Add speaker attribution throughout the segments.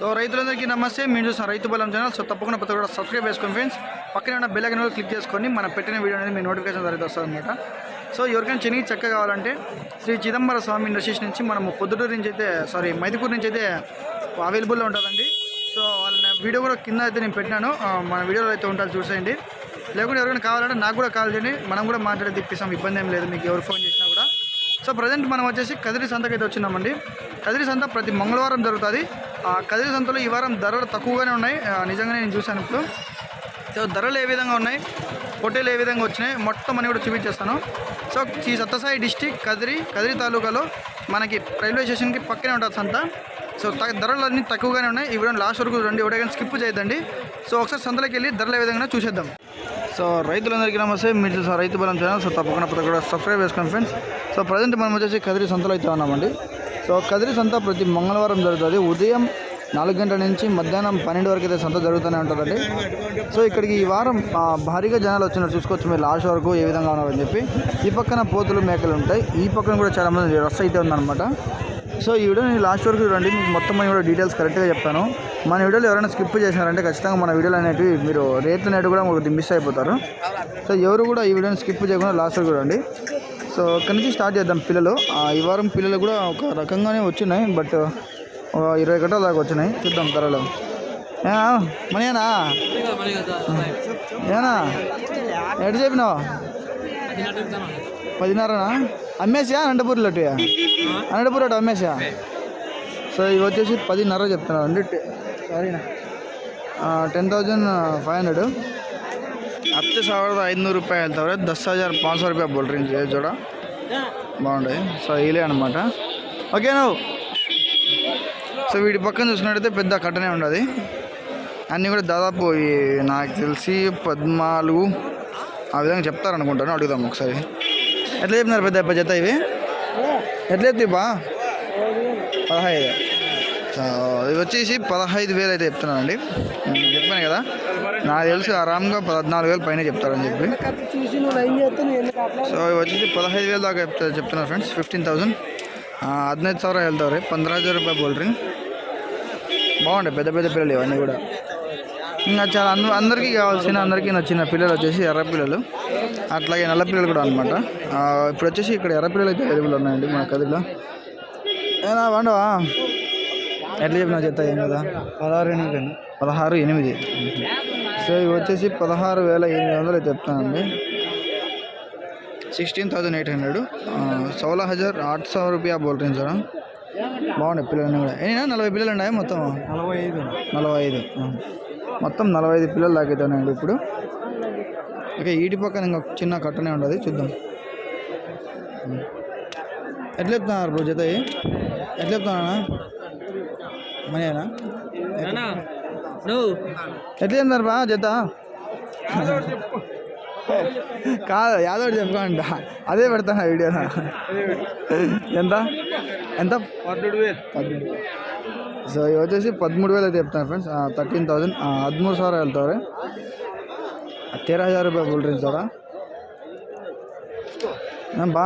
Speaker 1: So రైతులందరికీ నమస్తే. మీరు చూసిన రైతు బలం ఛానల్. సో తప్పకుండా ప్రతి కూడా సబ్స్క్రైబ్ చేసుకోండి ఫ్రెండ్స్ పక్కన ఉన్న బెల్ ఐకన్ క్లిక్ చేసుకొని మనం పెట్టిన వీడియో అనేది మీ నోటిఫికేషన్ ద్వారా వస్తుందన్నమాట. సో ఎవరికైనా చెనిగి చెక్క కావాలంటే శ్రీ చిదంబర స్వామి ఇండస్ట్రీస్ నుంచి మనము పొద్దుటూరు నుంచి అయితే సారీ మైదుకూరు నుంచి అయితే అవైలబుల్లో ఉంటుందండి. సో వాళ్ళ వీడియో కూడా కింద అయితే నేను పెట్టినాను. మన వీడియోలో అయితే ఉంటుంది చూసేయండి. లేకుంటే ఎవరికైనా కావాలంటే నాకు కూడా కాల్ చేయండి. మనం కూడా మాట్లాడి తిప్పిస్తాం. ఇబ్బంది ఏం లేదు. మీకు ఎవరు ఫోన్ చేసినా కూడా. సో ప్రజెంట్ మనం వచ్చేసి కదిరి సంతకైతే అయితే వచ్చినామండి. కదిరి సంత ప్రతి మంగళవారం జరుగుతుంది. కదిరి సంతలో ఈ వారం ధరలు తక్కువగానే ఉన్నాయి. నిజంగానే నేను చూశాను ఇప్పుడు. సో ధరలు ఏ విధంగా ఉన్నాయి? పొట్టేలు ఏ విధంగా వచ్చినాయి? మొత్తం అని కూడా చూపించేస్తాను సో ఈ సత్తసాయి డిస్టిక్ కదిరి కదిరి తాలూకాలో మనకి రైల్వే స్టేషన్కి పక్కనే ఉంటుంది సంత. సో త- ధరలు అన్నీ తక్కువగానే ఉన్నాయి. ఈ వీడియో లాస్ట్ వరకు రండి ఎవరికైనా స్కిప్ చేయొద్దండి. సో ఒకసారి సంతలోకి వెళ్ళి ధరలు ఏ విధంగా చూసేద్దాం. సో రైతులందరికీ నమస్తే. మీరు చూసిన రైతు బలం ఛానల్. సో తప్పకుండా ప్రతి కూడా సబ్స్క్రైబ్ చేసుకోండి ఫ్రెండ్స్ సో ప్రజెంట్ మనం వచ్చేసి కదిరి సంతలో అయితే ఉన్నామండి. సో కదిరి సంత ప్రతి మంగళవారం జరుగుతుంది. ఉదయం నాలుగు గంటల నుంచి మధ్యాహ్నం పన్నెండు వరకు అయితే సంత జరుగుతూనే ఉంటుందండి. సో ఇక్కడికి ఈ వారం భారీగా జనాలు వచ్చినట్టు చూసుకోవచ్చు. మీరు లాస్ట్ వరకు ఏ విధంగా ఉన్నారని చెప్పి. ఈ పక్కన పోతులు మేకలు ఉంటాయి. ఈ పక్కన కూడా చాలా మంది రస్ అయితే ఉందన్నమాట. సో ఈ వీడియో నేను లాస్ట్ వరకు చూడండి. మీకు మొత్తం మన కూడా డీటెయిల్స్ కరెక్ట్గా చెప్తాను మన వీడియోలో ఎవరైనా స్కిప్ చేసినారంటే ఖచ్చితంగా మన వీడియోలు అనేటివి మీరు రేట్లు అనేటివి కూడా ఒకటి మిస్ అయిపోతారు. సో ఎవరు కూడా ఈ వీడియోని స్కిప్ చేయకుండా లాస్ట్ వరకు చూడండి. సో అక్కడి నుంచి స్టార్ట్ చేద్దాం పిల్లలు? ఈ వారం పిల్లలు కూడా ఒక రకంగానే వచ్చినాయి బట్ ఇరవై గంటల దాకా వచ్చినాయి. చూద్దాం త్వరలో. మనీనా ఏనా? ఎటు చెప్పినావు? పదిన్నరనా? అమ్మేసా అనంతపూర్లో అనంతపూర్ అటు అమ్మేసా సో ఇవి వచ్చేసి పదిన్నర చెప్తున్నాను అండి. సారీనా టెన్ థౌజండ్ ఫైవ్ హండ్రెడ్. ಹತ್ತು ಸಾವಿರದ ಐದುನೂರು ರೂಪಾಯಿ ಹೇಳ್ತಾವ್ರೆ ದಸ್ ಹಜಾರ್ ಪಾಂಚ್ ಸौ ರೂಪಾಯಿ ಬೋಲ್ರಿ ఏ జోడ బాగుంటాయి సో ఇలే అనమాట ఓకే నువ్వు సో వీటి పక్కన చూసుకున్నట్టయితే పెద్ద కట్టనే ఉండదు అన్నీ కూడా దాదాపు ఈ నాకు తెలిసి పద్నాలుగు ఆ విధంగా చెప్తారనుకుంటాను అడుగుదాం ఒకసారి ఎట్లా చెప్పినారు పెద్ద పెద్ద జత ఇవి ఎట్లా చెప్తాయి బా పదహైదు ఇది వచ్చేసి పదహైదు వేలు అయితే చెప్తున్నానండి. చెప్పాను కదా నాకు తెలుసు ఆరామ్గా పద్నాలుగు వేలు పైన చెప్తారని చెప్పి. సో ఇవి వచ్చేసి పదహైదు వేలు దాకా చెప్తారు చెప్తున్నారు ఫ్రెండ్స్ ఫిఫ్టీన్ థౌసండ్. హద్నైదు సవరా వెళ్తారు. పంద్రహ హజార్ రూపాయ బోల్ బాగుంటాయి పెద్ద పెద్ద పిల్లలు ఇవన్నీ కూడా. ఇంకా చాలా అందరూ అందరికీ కావాల్సిన అందరికీ నచ్చిన పిల్లలు వచ్చేసి ఎర్ర పిల్లలు. అట్లాగే నల్ల పిల్లలు కూడా అనమాట ఇప్పుడు వచ్చేసి ఇక్కడ ఎర్ర పిల్లలు అయితే అవైలబుల్ ఉన్నాయండి మా కదిలో ఏనా వండవా? ఎట్లా చెప్పిన చెత్త ఏం కదా? పదహారు ఎనిమిది పదహారు ఎనిమిది. సో ఇవి వచ్చేసి పదహారు వేల ఎనిమిది వందలు అయితే చెప్తానండి. సిక్స్టీన్ థౌజండ్ एट हंड्रेड सोलह హజార్ आठ सौ రూపాయ बोल रहे हैं सर బాగున్నాయి కూడా. ఏనా నలభై పిల్లలు ఉన్నాయి మొత్తం?
Speaker 2: నలభై ఐదు
Speaker 1: నలభై ఐదు. మొత్తం నలభై ఐదు పిల్లలు దాకైతున్నాయండి ఇప్పుడు. ఓకే ఈటి పక్కన ఇంకా చిన్న కట్టనే ఉండదు. చూద్దాం. ఎట్లా చెప్తున్నారు బ్రో జత? ఎట్లా చెప్తున్నా మనీనా
Speaker 2: నువ్వు
Speaker 1: ఎట్లా చెప్తున్నారు బా జత కాదు యాదవ్ చెప్పుకోండి అదే పెడతాను వీడియో ఎంత ఎంత
Speaker 2: పన్నెండు వేలు
Speaker 1: పదమూడు సో ఇవి వచ్చేసి పదమూడు వేలు అయితే చెప్తాను ఫ్రెండ్స్ థర్టీన్ థౌసండ్ ಹದಿಮೂರು ಸಾವಿರ ಹೇಳ್ತಾವ್ರೆ ತೇರಾ ಹಜಾರ್ ರೂಪಾಯಿ ಬೋಲ್ರಿ ಸರ బా.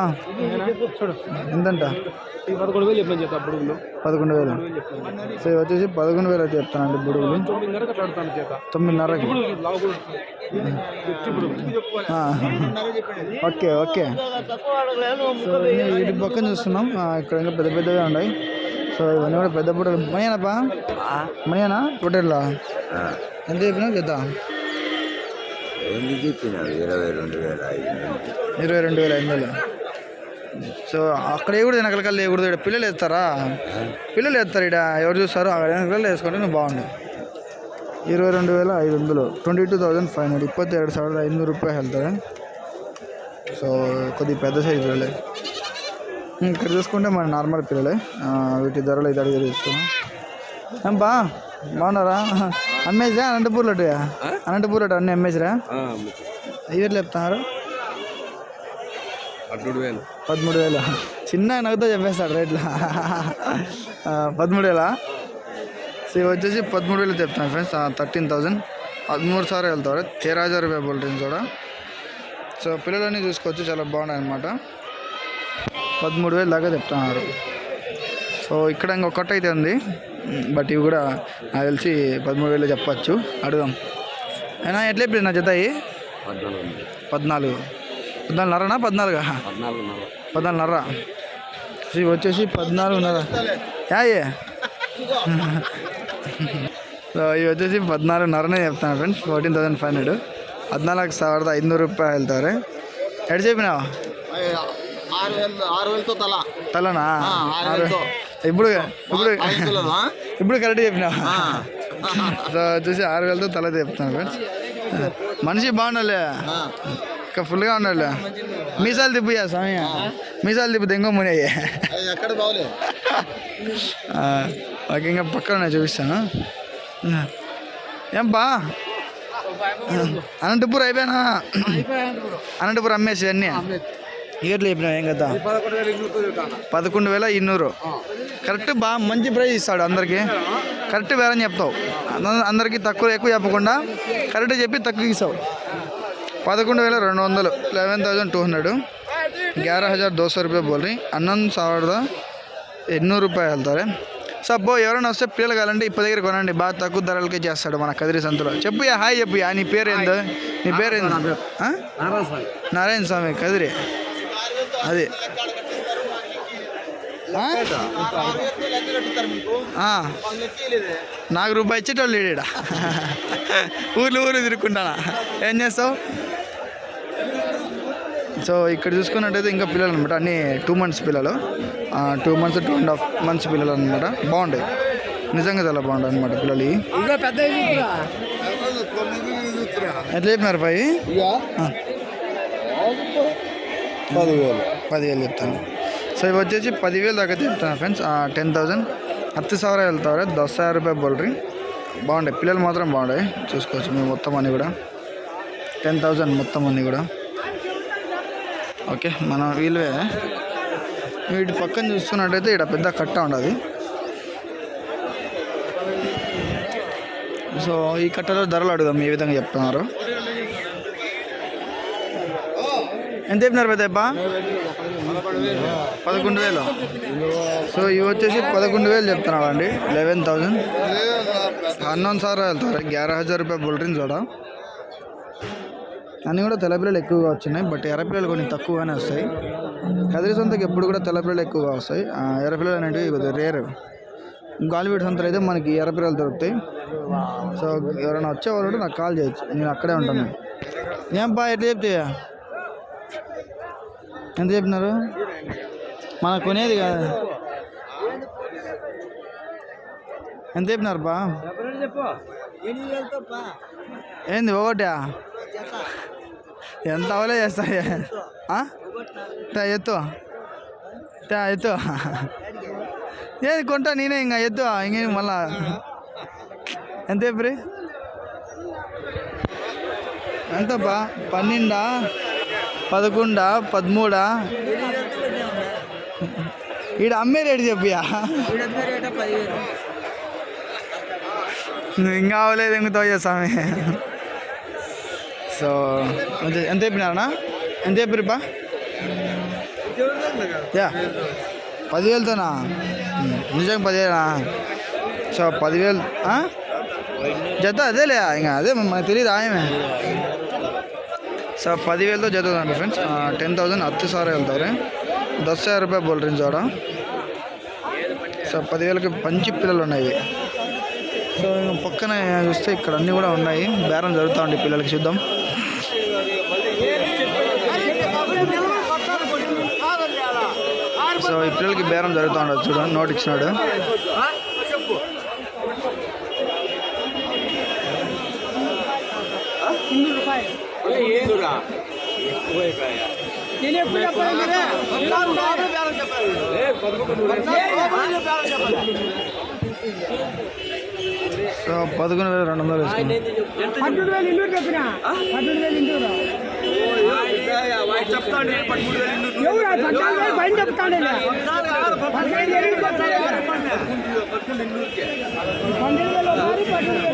Speaker 2: చూడు
Speaker 1: ఎంతంట?
Speaker 2: పదకొండు వేలు. చెప్పిన చేత బుడుగులు
Speaker 1: పదకొండు వేలు సో వచ్చేసి పదకొండు వేలు అయితే చెప్తానండి బుడుగులు.
Speaker 2: తొమ్మిదిన్నరకు.
Speaker 1: Okay okay. సో వీటి పక్కన చూస్తున్నాం. ఇక్కడ ఇంకా పెద్ద పెద్దగా ఉన్నాయి. సో ఇవన్నీ కూడా పెద్ద పొట్టలు మనీనాపా మనీనా పొట్టేళ్ళ ఎంత చెప్పినా చేద్దా
Speaker 3: ఎన్ని చెప్పినావు ఇరవై రెండు వేల ఐదు.
Speaker 1: ఇరవై రెండు వేల ఐదు వందలు సో అక్కడ ఎగుడు వెనకలకల్లా ఎగుడు ఇక్కడ పిల్లలు వేస్తారా పిల్లలు వేస్తారు ఇక్కడ ఎవరు చూస్తారు అక్కడ వెనకలు వేసుకుంటే నువ్వు బాగుండు ఇరవై రెండు వేల ఐదు వందలు twenty two thousand five hundred ఇప్పత్తి ಎರಡು ಸಾವಿರದ ಐನೂರು ರೂಪಾಯಿ ಹೇಳ್ತಾರೆ సో కొద్దిగా పెద్ద సైజు పిల్లలే ఇక్కడ చూసుకుంటే మన నార్మల్ పిల్లలే ఆ, వీటి ధరలు అయితే అడిగి తీసుకున్నాం బా బాగున్నారా అమ్మేసా అనంతపూర్లో అనంతపూర్ అటు అన్నీ అమ్మేసిరా ఇవి ఎట్లా చెప్తున్నారు
Speaker 2: పదమూడు వేలు.
Speaker 1: పదమూడు వేలు. చిన్న నగదు చెప్పేస్తాడు రేట్ల. పదమూడు వేలా? సో వచ్చేసి పదమూడు వేలు చెప్తాను ఫ్రెండ్స్. Thirteen thousand. పదమూడు సార్లు వెళ్తారు. తేరాజా రూపాయ బుల్టిన్స్ కూడా సో పిల్లలన్నీ చూసుకోవచ్చు. చాలా బాగున్నాయి అనమాట పదమూడు వేలు దాకా చెప్తున్నారు. సో ఇక్కడ ఇంకొకటి అయితే ఉంది. బట్ ఇవి కూడా నాకు తెలిసి పదమూడు వేలు చెప్పచ్చు. అడుగుదాం. అయినా ఎట్లా ఇప్పుడు నా జతాయి పద్నాలుగు. పద్నాలుగున్నరనా పద్నాలుగా పద్నాలుగున్నర సో ఇవి వచ్చేసి పద్నాలుగున్నర యాయే సో ఇవి వచ్చేసి పద్నాలుగున్నరనే చెప్తాను friends fourteen thousand five hundred ಹದಿನಾಲ್ಕು ಸಾವಿರದ ಐದುನೂರು ರೂಪಾಯಿ ಹೇಳ್ತಾರೆ ಎರಡು చెప్పినావు
Speaker 4: ఆరు వేలు ఆరు వేలతో తల
Speaker 1: తలనా
Speaker 4: ఆరు వేలతో.
Speaker 1: ఇప్పుడు ఇప్పుడు
Speaker 4: ఐదు కిలోలా?
Speaker 1: ఇప్పుడు కరెక్ట్ చెప్పినావు సో వచ్చేసి ఆరు వేలతో తల చెప్తాను ఫ్రెండ్స్ మనిషి బాగుండాలి
Speaker 4: ఆ.
Speaker 1: ఇంకా ఫుల్గా ఉండాలి మీసాలు తిప్పుయా స్వామి మీసాలు తిప్పితే ఇంకో ముని
Speaker 4: ఎక్కడ బాగలే
Speaker 1: ఓకే ఇంకా పక్కన ఉన్నాయి చూపిస్తాను. ఏం బా అనంతపూర్ అయిపోయానా? అనంతపూర్ అమ్మేసి అన్నీ? ఇయర్లు చెప్పినావు ఏం కదా
Speaker 2: పదకొండు వేల ఇన్నూరు.
Speaker 1: కరెక్ట్ బాగా మంచి ప్రైస్ ఇస్తాడు అందరికీ. కరెక్ట్ వేరని చెప్తావు. అందరికీ తక్కువ ఎక్కువ చెప్పకుండా కరెక్ట్ చెప్పి తక్కువ ఇస్తావు. పదకొండు వేల రెండు వందలు లెవెన్ థౌజండ్ టూ హండ్రెడ్ గ్యారా హజార్ దో సో రూపాయ ಬೋಲ್ರಿ ಹನ್ನೊಂದು ಸಾವಿರದ ఎన్నూరు రూపాయలు వెళ్తారు సబ్బో ఎవరైనా వస్తే పిల్లలు కావాలంటే ఇప్పటి దగ్గర కొనండి బాగా తక్కువ ధరలకే చేస్తాడు మన కదిరి సంతలో చెప్పు యా, హాయ్ చెప్పు యా, నీ పేరు ఏందో నీ పేరు ఏందో ఆ? నారాయణ స్వామి కదిరి అది ఆ? ఆ. నాకు రూపాయి ఇచ్చేటోళ్ళు లేడు ఈడ. ఊర్లు ఊరు తిరుక్కుంటానా ఏం చేస్తావు సో ఇక్కడ చూసుకున్నట్టయితే ఇంకా పిల్లలు అనమాట అన్ని టూ మంత్స్ పిల్లలు two months two and half months పిల్లలు అనమాట బాగుంటాయి నిజంగా చాలా బాగుంటాయి అనమాట పిల్లలు ఇవి.
Speaker 2: ఇంకా పెద్ద
Speaker 1: ఎట్లా చెప్పినారు పై పదివేలు పదివేలు చెప్తాను సో ఇవి వచ్చేసి పదివేలు దాకా చెప్తాను ఫ్రెండ్స్ టెన్ థౌజండ్ ಹತ್ತು ಸಾವಿರ వెళ్తారు దస్ ಸಾವಿರ రూపాయలు బోల్రీ బాగుంటాయి పిల్లలు మాత్రం బాగుంటాయి చూసుకోవచ్చు మేము మొత్తం అన్నీ కూడా టెన్ థౌజండ్ మొత్తం అన్నీ కూడా ఓకే మన వీలువే. వీటి పక్కన చూసుకున్నట్టయితే ఇక్కడ పెద్ద కట్ట ఉండదు. సో ఈ కట్టలో ధరలు అడుగుదాం ఏ విధంగా చెప్తున్నారు. ఎంత చెప్పినారు పెద్దబ్బా పదకొండు వేలు. సో ఇవి వచ్చేసి పదకొండు వేలు చెప్తున్నావు అండి లెవెన్ థౌజండ్ హన్నొందు సార్ వెళ్తారు గ్యారహజార్ రూపాయ బుల్ట్రిన్ చూడ. అన్నీ కూడా తెల్లపిల్లలు ఎక్కువగా వచ్చినాయి బట్ ఎర్రపిల్లలు కొన్ని తక్కువగానే వస్తాయి. కదిరి సంతకి ఎప్పుడు కూడా తెల్లపిల్లలు ఎక్కువగా వస్తాయి. ఆ ఎర్రపిల్లలు అనేటివి కొద్దిగా రేర్. గాలివీడి సంతలు అయితే మనకి ఎర్రపిల్లలు దొరుకుతాయి. సో ఎవరైనా వచ్చేవాళ్ళు ఉంటే నాకు కాల్ చేయొచ్చు. నేను అక్కడే ఉంటాను. ఏం బా ఎట్లా చెప్తే ఎంత చెప్పినారు? మనకు కొనేది కాదు. ఎంత చెప్పినారు బా ఏంది ఒకటా? ఎంత అవలే చేస్తాయి? తా, ఎత్తు. తా, ఎత్తు. ఏది కొంటా నేనే ఇంకా ఎత్తు ఇంకేం మళ్ళా? ఎంత చెప్పి ఎంతబ్బా? పన్నెండా? పదకొండా? పదమూడా? ఈడ అమ్మే రేటు చెప్పియా? నువ్వు ఇంకా అవ్వలేదు ఇంకా స్వామి. సో ఎంత చెప్పినారా ఎంత చెప్పారుపా యా. పదివేలతోనా? నిజంగా పదివేనా సో పదివేలు జత అదేలే ఇంకా అదే మనకు తెలియదు ఆయమే సో పదివేలతో జత అండి ఫ్రెండ్స్. టెన్ థౌజండ్ హత్తు సార్ వెళ్తారు దస్ రూపాయలు బోల్ డ్రింక్స్ సో పదివేలకి మంచి పిల్లలు ఉన్నాయి. సో పక్కన చూస్తే ఇక్కడ అన్నీ కూడా ఉన్నాయి. బేరం జరుగుతూ ఉండే పిల్లలకి చూద్దాం. పిల్లలకి బేరం జరుగుతూ ఉండదు. చూడండి నోట్ ఇచ్చినాడు సో పదకొండు వేల రెండు వందలు
Speaker 5: పన్నెండు వేలు ఇంటూరు చెప్పిన పన్నెండు వేలు ఇంటూరు ఎవరు ఆ పద్నాలుగు వేలు పైన చెప్తాడు పన్నెండు వేలు ఇంటూరు చెప్తాడు. పన్నెండు వేలు ఒకసారి, పన్నెండు వేలు పొరపాటు పడినా పొరపాటు పడినా ఓ బాయ్. ఓసారి ఎంత అందరూ బాగుంటారు. ఏం చేసేది? పన్నెండు వేలు కన్నా. మళ్ళీ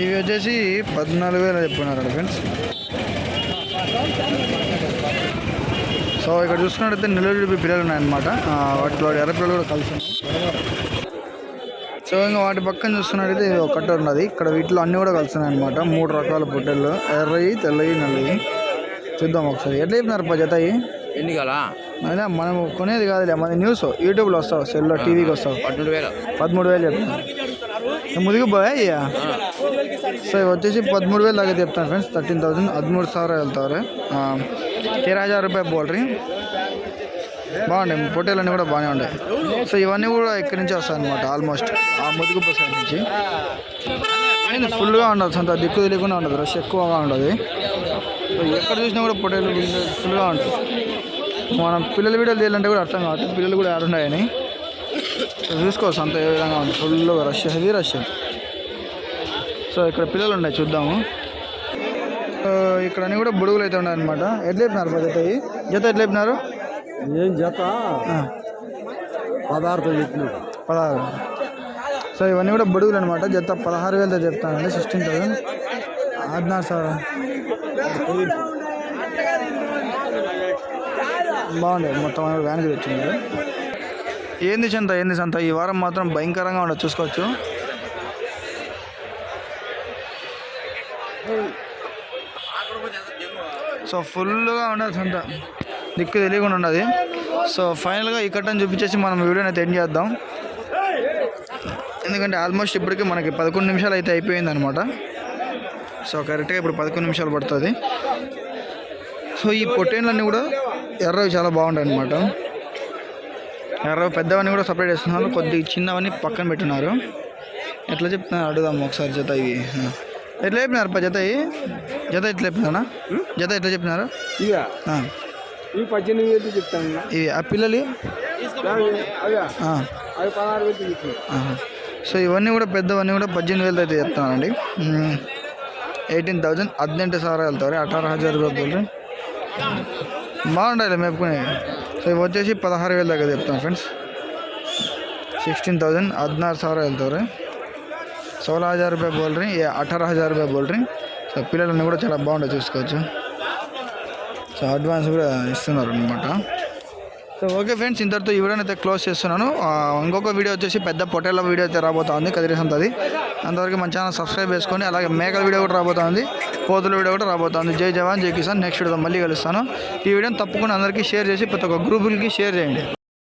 Speaker 1: ఇవి వచ్చేసి పద్నాలుగు వేలు చెప్పున్నారు ఫ్రెండ్స్. సో ఇక్కడ చూసుకున్నట్టయితే నెల్లూరు పిల్లలు ఉన్నాయన్నమాట. వాటిలో ఎర్ర పిల్లలు కూడా కలిసి ఉన్నాయి. సో ఇంకా వాటి పక్కన చూస్తున్నట్టయితే ఇది ఒకటే ఉన్నది. ఇక్కడ వీటిలో అన్నీ కూడా కలుస్తున్నాయి అనమాట మూడు రకాల పొట్టెళ్ళు. ఎర్రవి తెల్లవి నల్లవి చూద్దాం ఒకసారి. ఎట్లా చెప్పినారు పా జతాయి
Speaker 3: ఎన్ని
Speaker 1: మనం కొనేది కాదులే. మన న్యూస్ యూట్యూబ్లో వస్తావు. సెల్లో టీవీకి వస్తావు.
Speaker 3: పదమూడు వేలు.
Speaker 1: పదమూడు వేలు చెప్తాను పోయా సో వచ్చేసి పదమూడు వేలు దాకా చెప్తాను ఫ్రెండ్స్. Thirteen thousand. పదమూడు సార్ వెళ్తారు ఇరవై హజార్ రూపాయలు బోల్ బాగుంటాయి పొట్టేలన్నీ కూడా బాగానే ఉంటాయి సో ఇవన్నీ కూడా ఇక్కడి నుంచి వస్తాయి అనమాట ఆల్మోస్ట్ ఆ ముదుగుప్ప సైడ్ నుంచి. ఫుల్గా ఉండదు అంత దిక్కు తెలియకుండా ఉండదు. రష్ ఎక్కువగా ఉండదు. ఎక్కడ చూసినా కూడా పొట్టేలు ఫుల్గా ఉంటాయి. మనం పిల్లల వీడియోలు తీయాలంటే కూడా అర్థం కావట్లేదు. పిల్లలు కూడా ఆడున్నాయని చూసుకోవచ్చు అంత ఏ విధంగా ఉంది. ఫుల్గా రష్ హెవీ రష్. సో ఇక్కడ పిల్లలు ఉన్నాయి చూద్దాము. ఇక్కడ అన్ని కూడా బుడుగులు అయితే ఉన్నాయి అనమాట ఎట్లా చెప్పినారు పా జత? జత ఎట్లా చెప్పినారు
Speaker 2: ఏం జత? పదార్థం చెప్పినాడు
Speaker 1: పదహారు. సో ఇవన్నీ కూడా బుడుగులు అనమాట జత పదహారు వేలతో చెప్తానండి సిక్స్టీన్ థౌసండ్ హదినారు సార్. బాగుంది. మొత్తం వ్యాన్కి తెచ్చింది. ఏంది సంత ఏంది సంత? ఈ వారం మాత్రం భయంకరంగా ఉండదు చూసుకోవచ్చు. సో ఫుల్గా ఉండదు సంత. దిక్కు తెలియకుండా ఉండదు సో ఫైనల్గా ఈ కట్టని చూపించేసి మనం వీడియోని అయితే ఎండ్ చేద్దాం. ఎందుకంటే ఆల్మోస్ట్ ఇప్పటికి మనకి పదకొండు నిమిషాలు అయితే అయిపోయింది అనమాట సో కరెక్ట్గా ఇప్పుడు పదకొండు నిమిషాలు పడుతుంది. సో ఈ పొట్టేళ్ళన్నీ కూడా ఎర్రవి చాలా బాగుంటాయి అనమాట ఎర్రవి పెద్దవన్నీ కూడా సపరేట్ చేస్తున్నారు. కొద్దిగా చిన్నవన్నీ పక్కన పెట్టున్నారు ఎట్లా చెప్తున్నారు అడుగుదాం ఒకసారి జత ఇవి. ఎట్లా చెప్పినారు జత ఇవి? జత ఎట్లా చెప్పినారా? జత ఎట్లా చెప్పినారు?
Speaker 2: ఇవి పద్దెనిమిది వేలు చెప్తాను
Speaker 1: ఇవి ఆ పిల్లలు?
Speaker 2: అవి పదహారు వేలు
Speaker 1: సో ఇవన్నీ కూడా పెద్దవన్నీ కూడా పద్దెనిమిది వేలు అయితే చెప్తానండి ఎయిటీన్ థౌజండ్ ಹದಿನೆಂಟು ಸಾವಿರ వెళ్తారు అఠారు హజార్ రూపాయలు బాగుండాలి మేపుకునే సో ఇవి వచ్చేసి పదహారు వేలు దగ్గర చెప్తాను ఫ్రెండ్స్. సిక్స్టీన్ థౌజండ్ ಹದಿನಾರು సార్ వెళ్తారు సోలహ హజార్ రూపాయ బోల్డ్రీ అఠారు అఠారో హజార్ రూపాయ బోల్ సో పిల్లలన్నీ కూడా చాలా బాగుంటుంది చూసుకోవచ్చు. సో అడ్వాన్స్ కూడా ఇస్తున్నారు అనమాట సో ఓకే ఫ్రెండ్స్ ఇంతటితో ఈ వీడియోని అయితే క్లోజ్ చేస్తున్నాను. ఇంకొక వీడియో వచ్చేసి పెద్ద పొటేల వీడియో అయితే రాబోతుంది కదిరిసంతది అంతవరకు మన ఛానల్ సబ్స్క్రైబ్ చేసుకొని అలాగే మేకల వీడియో కూడా రాబోతుంది పోతుల వీడియో కూడా రాబోతుంది. జై జవాన్ జై కిసాన్ నెక్స్ట్ వీడియో మళ్ళీ కలుస్తాను. ఈ వీడియోని తప్పకుండా అందరికీ షేర్ చేసి ప్రతి ఒక్క గ్రూపులకి షేర్ చేయండి.